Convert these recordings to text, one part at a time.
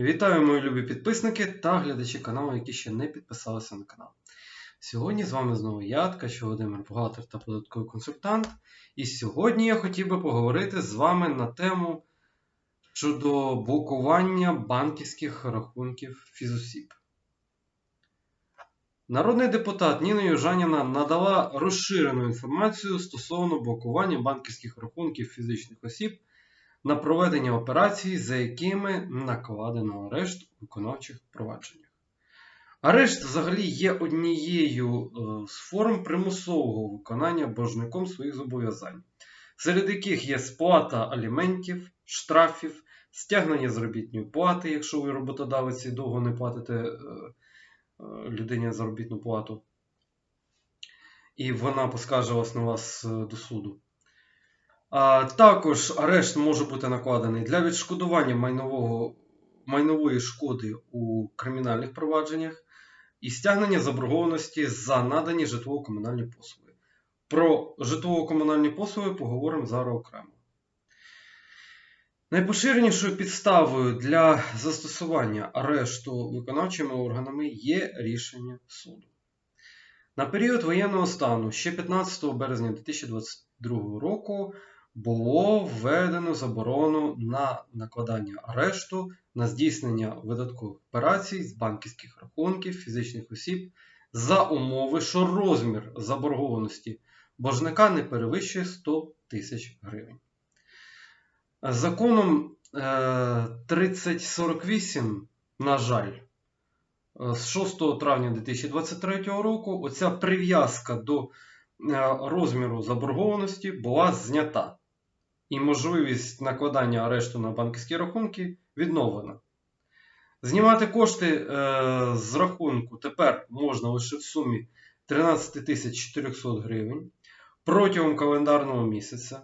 Вітаю, мої любі підписники та глядачі каналу, які ще не підписалися на канал. Сьогодні з вами знову я, Ткач Володимир, бухгалтер та податковий консультант. І сьогодні я хотів би поговорити з вами на тему щодо блокування банківських рахунків фізосіб. Народний депутат Ніна Южаніна надала розширену інформацію стосовно блокування банківських рахунків фізичних осіб на проведення операцій, за якими накладено арешт у виконавчих провадженнях. Арешт взагалі є однією е, з форм примусового виконання боржником своїх зобов'язань, серед яких є сплата аліментів, штрафів, стягнення заробітної плати, якщо ви роботодавець і довго не платите е, е, людині заробітну плату, і вона поскаже вас на вас до суду. Також арешт може бути накладений для відшкодування майнового, майнової шкоди у кримінальних провадженнях і стягнення заборгованості за надані житлово-комунальні послуги. Про житлово-комунальні послуги поговоримо зараз окремо. Найпоширенішою підставою для застосування арешту виконавчими органами є рішення суду. На період воєнного стану ще 15 березня 2022 року було введено заборону на накладання арешту на здійснення видаткових операцій з банківських рахунків фізичних осіб за умови, що розмір заборгованості боржника не перевищує 100 тисяч гривень. Законом 3048, на жаль, з 6 травня 2023 року оця прив'язка до розміру заборгованості була знята і можливість накладання арешту на банківські рахунки відновлена. Знімати кошти е, з рахунку тепер можна лише в сумі 13 400 гривень протягом календарного місяця.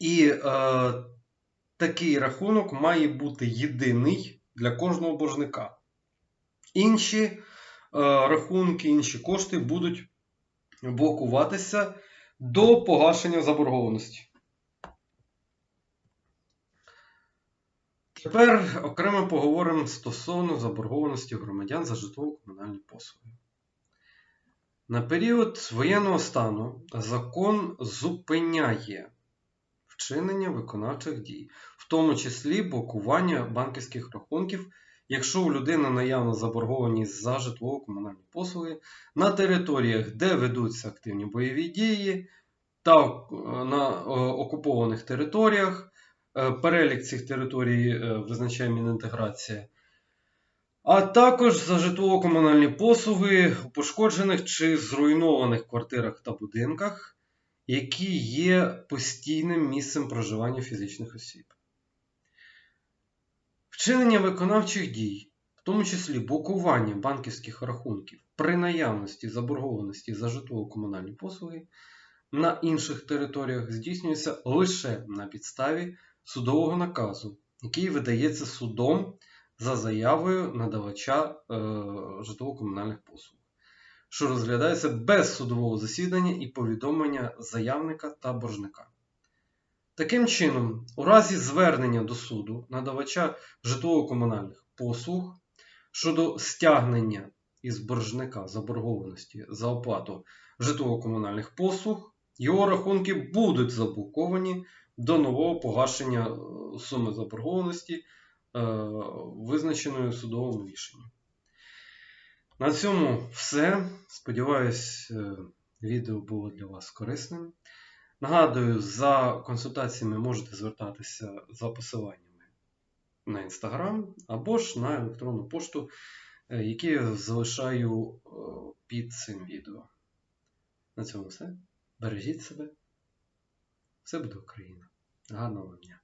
І е, такий рахунок має бути єдиний для кожного боржника. Інші е, рахунки, інші кошти будуть блокуватися до погашення заборгованості. Тепер окремо поговоримо стосовно заборгованості громадян за житлово-комунальні послуги. На період воєнного стану закон зупиняє вчинення виконавчих дій, в тому числі блокування банківських рахунків, якщо у людини наявна заборгованість за житлово-комунальні послуги на територіях, де ведуться активні бойові дії, та на е, окупованих територіях. Е, перелік цих територій е, визначає Мінінтеграція. А також за житлово-комунальні послуги у пошкоджених чи зруйнованих квартирах та будинках, які є постійним місцем проживання фізичних осіб. Вчинення виконавчих дій, в тому числі блокування банківських рахунків при наявності заборгованості за житлово-комунальні послуги на інших територіях здійснюється лише на підставі судового наказу, який видається судом за заявою надавача е, житлово-комунальних послуг, що розглядається без судового засідання і повідомлення заявника та боржника. Таким чином, у разі звернення до суду надавача житлово-комунальних послуг щодо стягнення із боржника заборгованості за оплату житлово-комунальних послуг, його рахунки будуть заблоковані до нового погашення е, суми заборгованості, е, визначеної у судовому рішенні. На цьому все. Сподіваюсь, е, відео було для вас корисним. Нагадую, за консультаціями можете звертатися за посиланнями на Instagram або ж на електронну пошту, які я залишаю під цим відео. На цьому все. Бережіть себе. Все буде Україна. Гарного дня!